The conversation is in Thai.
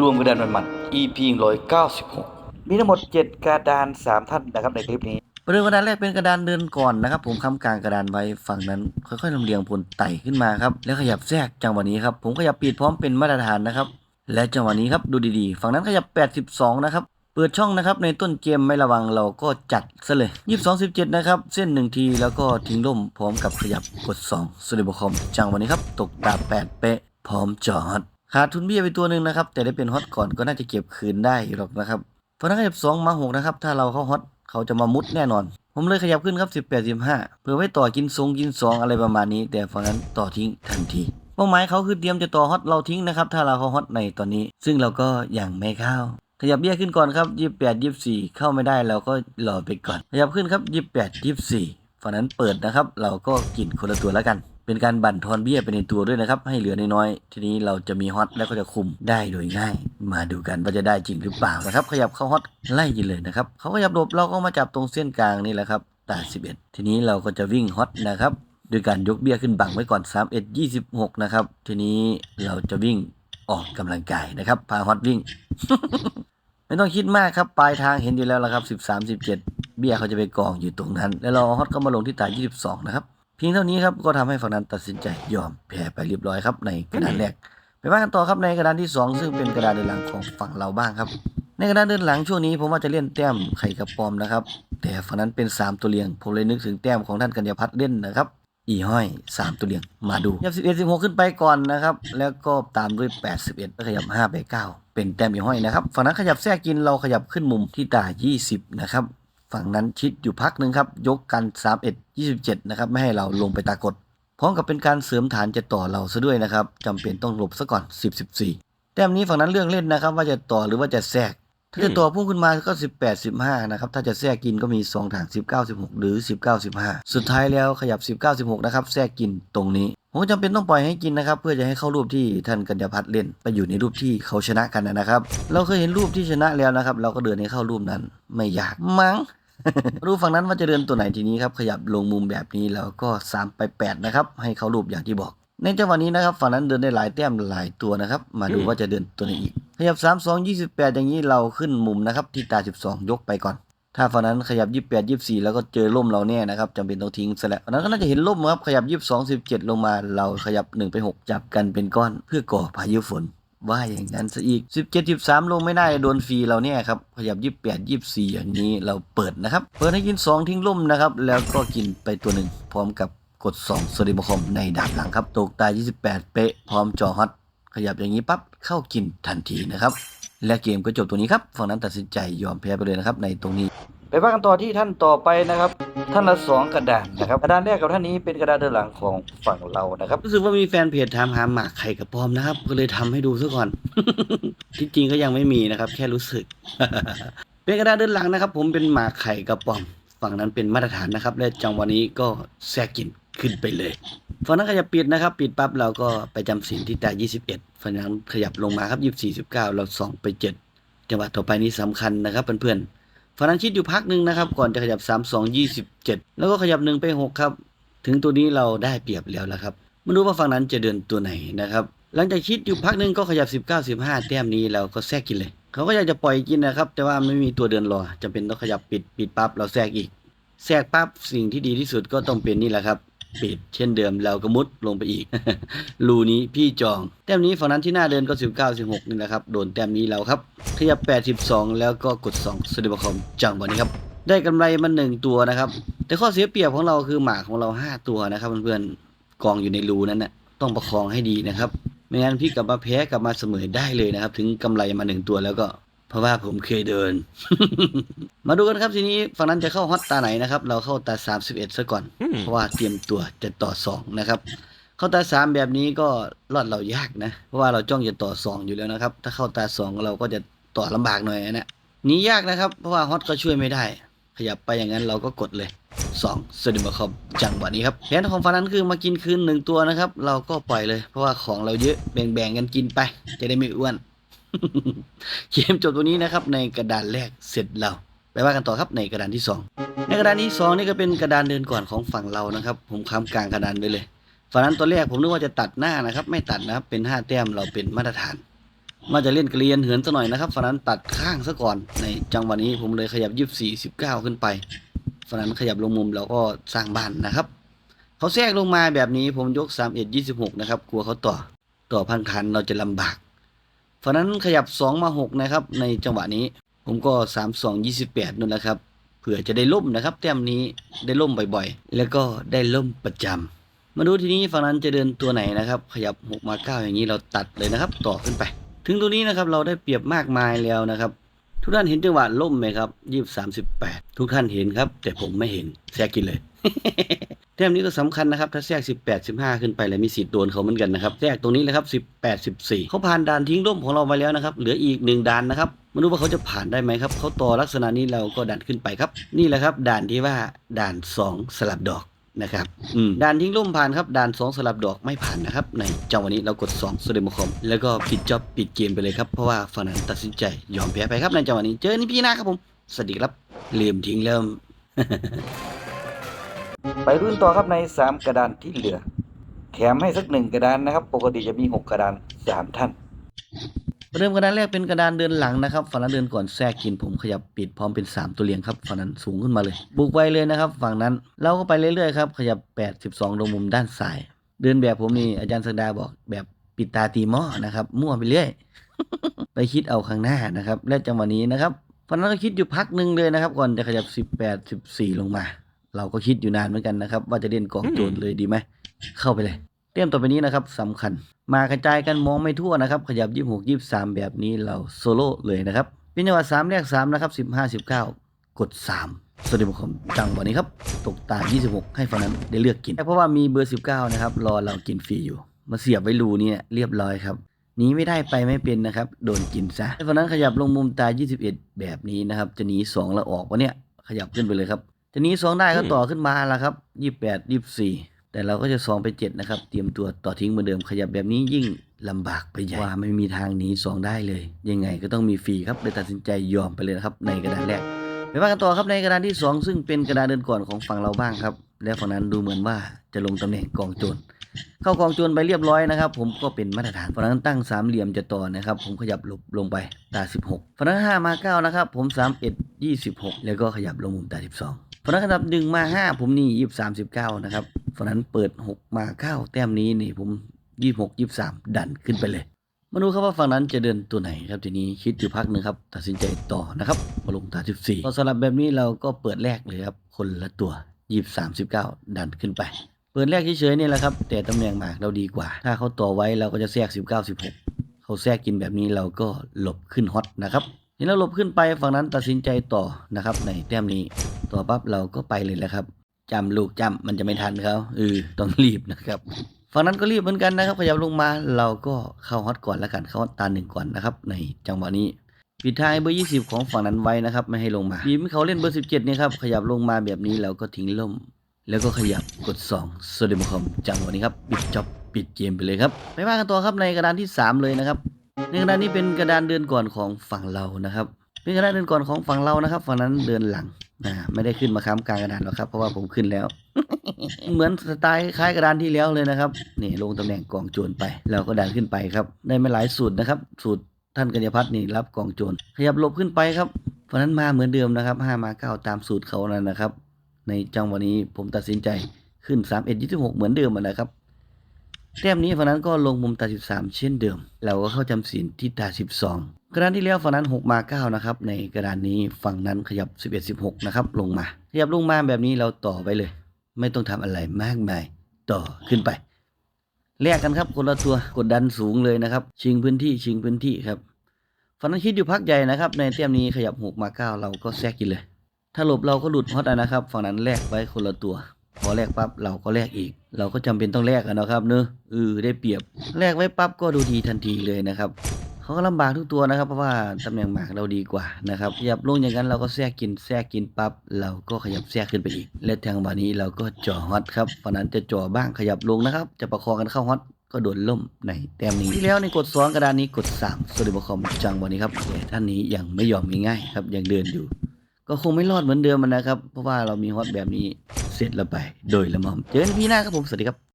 รวมกระดานมันๆ EP 196 มีทั้งหมด 7 กระดาน 3 ท่านนะครับในคลิปนี้ประเดิมกระดานแรกเป็นกระดานเดินก่อนนะครับ ผมค้ำกลางกระดานไว้ฝั่งนั้น ค่อยๆลำเลียงพลไต่ขึ้นมาครับ แล้วขยับแทรกจังหวะนี้ครับ ผมขยับปีดพร้อมเป็นมาตรฐานนะครับ และจังหวะนี้ครับดูดีๆ ฝั่งนั้นขยับ 82 นะครับเปิดช่องนะครับในต้นเกมไม่ระวังเราก็จัดซะเลย 22 17 นะครับ เส้น 1 ทีแล้วก็ทิ้งล่มพร้อมกับขยับกด 2สเดบคอม จังหวะนี้ครับ ตกตา8 เป๊ะ พร้อมจอด ขาดทุนเบี้ยไปตัวหนึ่งนะครับ แต่ได้เป็นฮอตก่อนก็น่าจะเก็บคืนได้หรอกนะครับฝั่งนั้นขยับ2มา6นะครับ ถ้าเราเข้าฮอตเขาจะมามุดแน่นอน ผมเลยขยับขึ้นครับ 18 15เพื่อไว้ต่อกินทรงกิน2องอะไรประมาณนี้ แต่ฝั่งนั้นต่อทิ้งทันทีเป้าหมายเขาคือเตรียมจะต่อฮอตเราทิ้งนะครับ ถ้าเราเขาฮอตในตอนนี้ ซึ่งเราก็ยังไม่เข้าขยับเบี้ยขึ้นก่อนครับ28 24 เข้าไม่ได้เราก็รอไปก่อน ขยับขึ้นครับ 28 24ฝั่งนั้นเปิดนะครับ เราก็กินคนละตัวแล้วกัน เป็นการบั่นทอนเบี้ยไปในตัวด้วยนะครับ ให้เหลือน้อยๆทีนี้เราจะมีฮอตแล้วก็จะคุมได้โดยง่าย มาดูกันว่าจะได้จริงหรือเปล่านะครับ ขยับเข้าฮอตไล่ยินเลยนะครับเขาขยับหลบเราก็มาจับตรงเส้นกลางนี่แหละครับตา11 ทีนี้เราก็จะวิ่งฮอตนะครับโดยการยกเบี้ยขึ้นบังไว้ก่อน 31 26 นะครับ ทีนี้เราจะวิ่งออกกำลังกายนะครับพาฮอตวิ่ง ไม่ต้องคิดมากครับ ปลายทางเห็นอยู่แล้วละครับ 13 17 เบี้ยเขาจะไปกองอยู่ตรงนั้น แล้วเราเอฮอตเข้ามาลงที่ตาย22 นะครับ เพียงเท่านี้ครับก็ทำให้ฝั่งนั้นตัดสินใจยอมแพ้ไปเรียบร้อยครับในกระดานแรกไปว่ากันต่อครับในกระดานที่ 2 ซึ่งเป็นกระดานเดินหลังของฝั่งเราบ้างครับ ในกระดานเดินหลังช่วงนี้ผมว่าจะเล่นแต้มไข่กระปอมนะครับ แต่ฝั่งนั้นเป็น 3 ตัวเรียง ผมเลยนึกถึงแต้มของท่านกัญญาพัฒน์เล่นนะครับอีห้อย 3 ตัวเรียงมาดูยับ11 16ขึ้นไปก่อนนะครับ แล้วก็ตามด้วย81แล้วขยับ5ไป9เป็นแต้มอีห้อยนะครับฝั่งนั้นขยับแทรกกินเราขยับขึ้นมุมที่ตา20นะครับ ฝั่งนั้นชิดอยู่พักหนึ่งครับ ยกกัน 31 27 นะครับ ไม่ให้เราลงไปตากดพร้อมกับเป็นการเสริมฐานจะต่อเราซะด้วยนะครับจำเป็นต้องหลบซะก่อน 10 14 แต้มนี้ฝั่งนั้นเรื่องเล่นนะครับ ว่าจะต่อหรือว่าจะแทรก ถ้าจะต่อพุ่งขึ้นมาก็ 18 15 นะครับ ถ้าจะแทรกกินก็มี2ทาง19 16 หรือ 19 15 สุดท้ายแล้วขยับ 19 16 นะครับแทรกกินตรงนี้ผมก็จำเป็นต้องปล่อยให้กินนะครับ เพื่อจะให้เข้ารูปที่ท่านกัญญาพัฒน์เล่นไปอยู่ในรูปที่เขาชนะกันนะครับ เราเคยเห็นรูปที่ชนะแล้วนะครับ เราก็เดินให้เข้ารูปนั้น ไม่ยากมั้ง รูปฝั่งนั้นว่าจะเดินตัวไหนทีนี้ครับ ขยับลงมุมแบบนี้แล้วก็ 3 ไป 8 นะครับ ให้เขารูปอย่างที่บอก ในจังหวะนี้นะครับ ฝั่งนั้นเดินได้หลายแต้มหลายตัวนะครับ มาดูว่าจะเดินตัวไหนอีก ขยับ 3 2 28 อย่างนี้เราขึ้นมุมนะครับ ที่ตา 12 ยกไปก่อน ถ้าฝั่งนั้นขยับ 28 24 แล้วก็เจอล่มเราแน่นะครับจำเป็นต้องทิ้งซะแล้วฝั่นั้นก็น่าจะเห็นล่มครับ ขยับ 22 17 ลงมา เราขยับ1ไป6จับกันเป็นก้อน เพื่อก่อพายุฝน ว่าอย่างนั้นซะอีก 17 13 ลงไม่ได้โดนฟรีเราเนี่ยครับขยับ 28 24 อย่างนี้เราเปิดนะครับ เปิดให้กิน 2 ทิ้งล่มนะครับ แล้วก็กินไปตัวหนึ่งพร้อมกับกด 2สวัสดีมคมในดาบหลังครับ ตกตาย 28 เป๊ะ พร้อมจอฮอตขยับอย่างนี้ปั๊บเข้ากินทันทีนะครับ และเกมก็จบตัวนี้ครับฝั่งนั้นตัดสินใจยอมแพ้ไปเลยนะครับในตรงนี้ ไปว่ากันต่อที่ท่านต่อไปนะครับ ท่านละสองกระดานนะครับกระดานแรกกับท่านนี้เป็นกระดานเดินหลังของฝั่งเรานะครับรู้สึกว่ามีแฟนเพจถามหาหมากไข่กระปอมนะครับ ก็เลยทำให้ดูซะก่อนที่จริงก็ยังไม่มีนะครับ แค่รู้สึก เป็นกระดาษเดินหลังนะครับ ผมเป็นหมากไข่กระปอม ฝั่งนั้นเป็นมาตรฐานนะครับ และจังหวะนี้ก็แทรกกินขึ้นไปเลยฝั่งนั้นขยับปิดนะครับ ปิดปั๊บเราก็ไปจำศีลที่ตา21ฝั่งนั้นขยับลงมาครับ 24 19 เรา2ไป 7 จังหวะต่อไปนี้สำคัญนะครับเพื่อนๆ ฝั่งนั้นชิดอยู่พักหนึ่งนะครับ ก่อนจะขยับ 3 2 27 แล้วก็ขยับ1ไป 6 ครับ ถึงตัวนี้เราได้เปรียบแล้วละครับไม่รู้ว่าฝั่งนั้นจะเดินตัวไหนนะครับ หลังจากชิดอยู่พักหนึ่งก็ขยับ 19 15 แต้มนี้เราก็แทรกกินเลย เขาก็อยากจะปล่อยกินนะครับ แต่ว่าไม่มีตัวเดินรอจำเป็นต้องขยับปิดปิดปั๊บเราแทรกอีกแทรกปั๊บสิ่งที่ดีที่สุดก็ต้องเป็นนี่แหละครับ ปิด เช่นเดิมเราก็มุดลงไปอีก รูนี้พี่จอง แต้มนี้ฝั่งนั้นที่หน้าเดินก็ 19 16 นี่แหละครับ โดนแต้มนี้เราครับขยับ82 แล้วก็กด2สวัสดีคอมจังหวะนี้ครับ ได้กำไรมาหนึ่งตัวนะครับ แต่ข้อเสียเปรียบของเราคือหมากของเรา 5 ตัวนะครับเพื่อนๆกองอยู่ในรูนั้นน่ะต้องประคองให้ดีนะครับไม่งั้นพี่กลับมาแพ้กลับมาเสมอได้เลยนะครับ ถึงกำไรมาหนึ่งตัวแล้วก็ เพราะว่าผมเคยเดิน มาดูกันครับทีนี้ฝั่งนั้นจะเข้าฮอตตาไหนนะครับ เราเข้าตา 31ซะก่อน เพราะว่าเตรียมตัวจะต่อ 2 นะครับ เข้าตา 3 แบบนี้ก็รอดเรายากนะ เพราะว่าเราจ้องจะต่อ 2 อยู่แล้วนะครับ ถ้าเข้าตา 2 เราก็จะต่อลำบากหน่อยนะหนี้ยากนะครับ เพราะว่าฮอตก็ช่วยไม่ได้ ขยับไปอย่างนั้นเราก็กดเลย2สวัสดีมาคอมจังหวะนี้ครับแผนของฝั่งนั้นคือมากินคืนหนึ่งตัวนะครับ เราก็ปล่อยเลย เพราะว่าของเราเยอะแบ่งๆกันกินไป จะได้ไม่อ้วน เกมจบตัวนี้นะครับ ในกระดานแรกเสร็จเราไปว่ากันต่อครับในกระดานที่ 2 ในกระดานที่2นี่ก็เป็นกระดานเดินก่อนของฝั่งเรานะครับ ผมค้ำกลางกระดานไปเลยฝั่งนั้นตัวแรกผมนึกว่าจะตัดหน้านะครับ ไม่ตัดนะครับเป็น 5 แต้มเราเป็นมาตรฐานว่าจะเล่นเกลียนเหินซะหน่อยนะครับฝั่งนั้นตัดข้างซะก่อนในจังหวะนี้ผมเลยขยับยี่สี่สิบเก้าขึ้นไปฝั่งนั้นขยับลงมุมเราก็สร้างบ้านนะครับเขาแทรกลงมาแบบนี้ผมยกสามเอ็ดยี่สิบหกนะครับกลัวเขาต่อต่อพังทันเราจะลำบาก ฝั่งนั้นขยับสองมาหกนะครับ ในจังหวะนี้ ผมก็สามสองยี่สิบแปดนั่นแหละครับเผื่อจะได้ล่มนะครับ แต้มนี้ได้ล่มบ่อยๆ แล้วก็ได้ล่มประจำมาดูทีนี้ฝั่งนั้นจะเดินตัวไหนนะครับ ขยับหกมาเก้าอย่างนี้เราตัดเลยนะครับ ต่อขึ้นไป ถึงตรงนี้นะครับเราได้เปรียบมากมายแล้วนะครับ ทุกท่านเห็นจังหวะล่มไหมครับยี่สามสิบแปดทุกท่านเห็นครับ แต่ผมไม่เห็นแทรกกินเลย แต้มนี้ก็สำคัญนะครับถ้าแทรก 18 15 ขึ้นไปแล้วมีสิทธิ์โดนเขาเหมือนกันนะครับแทรกตรงนี้เลยครับ 18 14 เขาผ่านด่านทิ้งร่มของเราไปแล้วนะครับเหลืออีกหนึ่งด่านนะครับมาดูว่าเขาจะผ่านได้ไหมครับเขาต่อลักษณะนี้เราก็ดันขึ้นไปครับ นี่แหละครับ ด่านที่ว่าด่าน 2 สลับดอกนะครับด่านทิ้งร่มผ่านครับด่าน 2 สลับดอกไม่ผ่านนะครับ ในจังหวะนี้เรากด2สเดมคอมแล้วก็ปิดจ็อบปิดเกมไปเลยครับเพราะว่าฝั่งนั้นตัดสินใจยอมแพ้ไปครับในจังหวะนี้เจอนี่พี่หน้าครับผมสวัสดีครับเลี่ยมทิ้งเริ่ม ไปรุ่นต่อครับในสามกระดานที่เหลือ แถมให้สักหนึ่งกระดานนะครับ ปกติจะมีหกกระดานสามท่าน เริ่มกระดานแรกเป็นกระดานเดินหลังนะครับฝั่งนั้นเดินก่อนแทรกกินผมขยับปิดพร้อมเป็น 3 ตัวเรียงครับฝั่งนั้นสูงขึ้นมาเลย บุกไปเลยนะครับ ฝั่งนั้นเราก็ไปเรื่อยๆครับขยับ82ลงมุมด้านซ้าย เดินแบบผมนี่อาจารย์สักดาบอกแบบปิดตาตีหม้อนะครับ มั่วไปเรื่อย ไปคิดเอาข้างหน้านะครับ และจังหวะนี้นะครับฝั่งนั้นก็คิดอยู่พักหนึ่งเลยนะครับ ก่อนจะขยับ 18 14 ลงมา เราก็คิดอยู่นานเหมือนกันนะครับ ว่าจะเล่นกองโจรเลยดีไหมเข้าไปเลยเตรียมต่อไปนี้นะครับสำคัญ มากระจายกันมองไม่ทั่วนะครับ ขยับ 26 23 แบบนี้เราโซโล่เลยนะครับเป็นจังหวะ3แรก3นะครับ15 19กด3สวัสดีผมจังหวะนี้ครับ ตกตา 26 ให้ฝั่งนั้นได้เลือกกินเพราะว่ามีเบอร์ 19 นะครับ รอเรากินฟรีอยู่ มาเสียบไว้รูเนี่ยเรียบร้อยครับหนีไม่ได้ไปไม่เป็นนะครับ โดนกินซะให้ฝั่งนั้นขยับลงมุมตา 21 แบบนี้นะครับ จะหนี2แล้วออกวะเนี่ย ขยับขึ้นไปเลยครับ จะหนี2ได้ก็ต่อขึ้นมาแล้วครับ28 24แต่เราก็จะสองไปเจ็ดนะครับ เตรียมตัวต่อทิ้งเหมือนเดิมขยับแบบนี้ยิ่งลำบากไปใหญ่ว่าไม่มีทางหนีสองได้เลย ยังไงก็ต้องมีฟรีครับเลยตัดสินใจยอมไปเลยนะครับ ในกระดานแรกไปว่ากันต่อครับในกระดานที่สองซึ่งเป็นกระดานเดินก่อนของฝั่งเราบ้างครับ และฝั่งนั้นดูเหมือนว่าจะลงตำแหน่งกองโจรเข้ากองโจรไปเรียบร้อยนะครับ ผมก็เป็นมาตรฐานฝั่งนั้นตั้งสามเหลี่ยมจะต่อนะครับ ผมขยับหลบลงไปตา 16ฝั่งนั้นห้ามาเก้านะครับผมสามเอ็ดยี่สิบหกแล้วก็ขยับลงมุมตา 12 ฝั่งนั้นขยับหนึ่งมาห้าผมนี่ยี่สามสิบเก้านะครับฝั่งนั้นเปิดหกมาเก้าแต้มนี้นี่ผมยี่หกยี่สามดันขึ้นไปเลย มาดูครับว่าฝั่งนั้นจะเดินตัวไหนครับทีนี้คิดอยู่พักหนึ่งครับ ตัดสินใจต่อนะครับมาลงตาสิบสี่พอสลับแบบนี้เราก็เปิดแรกเลยครับคนละตัวยี่สามสิบเก้าดันขึ้นไป เปิดแรกเฉยๆนี่แหละครับ แต่ตำแหน่งหมากเราดีกว่า ถ้าเขาต่อไว้เราก็จะแทรกสิบเก้าสิบหกเขาแทรกกินแบบนี้เราก็หลบขึ้นฮอตนะครับเห็นแล้วหลบขึ้นไปฝั่งนั้นตัดสินใจต่อนะครับในแต้มนี้ ต่อปั๊บเราก็ไปเลยแหละครับจำลูกจำมันจะไม่ทันเขาเออต้องรีบนะครับฝั่งนั้นก็รีบเหมือนกันนะครับขยับลงมาเราก็เข้าฮอตก่อนแล้วกันเข้าฮอตตาหนึ่งก่อนนะครับ ในจังหวะนี้ปิดท้ายเบอร์ 20 ของฝั่งนั้นไว้นะครับ ไม่ให้ลงมาบีมเขาเล่นเบอร์ 17เนี่ยครับขยับลงมาแบบนี้เราก็ทิ้งล่ม แล้วก็ขยับกด2โซเดมคอมจังหวะนี้ครับปิดจ็อบปิดเกมไปเลยครับไปว่ากันต่อครับในกระดานที่ 3 เลยนะครับในกระดานนี้เป็นกระดานเดินก่อนของฝั่งเรานะครับเป็นกระดานเดินก่อนของฝั่งเรานะครับ ฝั่งนั้นเดินหลัง ไม่ได้ขึ้นมาค้ำกลางกระดานหรอกครับ เพราะว่าผมขึ้นแล้ว เหมือนสไตล์คล้ายกระดานที่แล้วเลยนะครับนี่ลงตำแหน่งกองโจรไป เราก็ดันขึ้นไปครับ ได้ไมาหลายสูตรนะครับ สูตรท่านกัญญาพัฒน์นี่รับกองโจรขยับลบขึ้นไปครับฝั่งนั้นมาเหมือนเดิมนะครับห้ามาเก้าตามสูตรเขานั่นนะครับ ในจังหวะนี้ผมตัดสินใจขึ้น3 1 26เหมือนเดิมนะครับแต้มนี้ฝั่งนั้นก็ลงมุมตา 13 เช่นเดิม เราก็เข้าจำศีลที่ตา 12 กระดานที่แล้วฝั่งนั้น 6 มา 9 นะครับ ในกระดานนี้ฝั่งนั้นขยับ 11 16 นะครับ ลงมา ขยับลงมาแบบนี้เราต่อไปเลย ไม่ต้องทำอะไรมากมาย ต่อขึ้นไปแลกกันครับคนละตัวกดดันสูงเลยนะครับ ชิงพื้นที่ชิงพื้นที่ครับฝั่งนั้นคิดอยู่พักใหญ่นะครับ ในแต้มนี้ขยับ 6 มา 9 เราก็แทรกกินเลย ถ้าหลบเราก็หลุดฮอตอะนะครับ ฝั่งนั้นแลกไว้คนละตัว พอแลกปั๊บเราก็แลกอีก เราก็จำเป็นต้องแลกกันนะครับเนอะเออได้เปรียบแลกไว้ปั๊บก็ดูดีทันทีเลยนะครับ เขาก็ลำบากทุกตัวนะครับ เพราะว่าตำแหน่งหมากเราดีกว่านะครับขยับลงอย่างนั้นเราก็แทรกกินแทรกกินปั๊บเราก็ขยับแทรกขึ้นไปอีก และทางวันนี้เราก็จ่อฮอตครับฝั่งนั้นจะจ่อบ้างขยับลงนะครับ จะประคองกันเข้าฮอตก็โดนล่มในแต้มนี้ที่แล้วในกดสองกระดานนี้กด3สวัสดีบคอมจังวันนี้ครับแต่ท่านนี้ยังไม่ยอมง่ายๆครับยังเดินอยู่ ก็คงไม่รอดเหมือนเดิมมันนะครับ เพราะว่าเรามีฮอตแบบนี้เสร็จแล้วไป โดยละม่อมเจอกันพี่หน้าครับผมสวัสดีครับ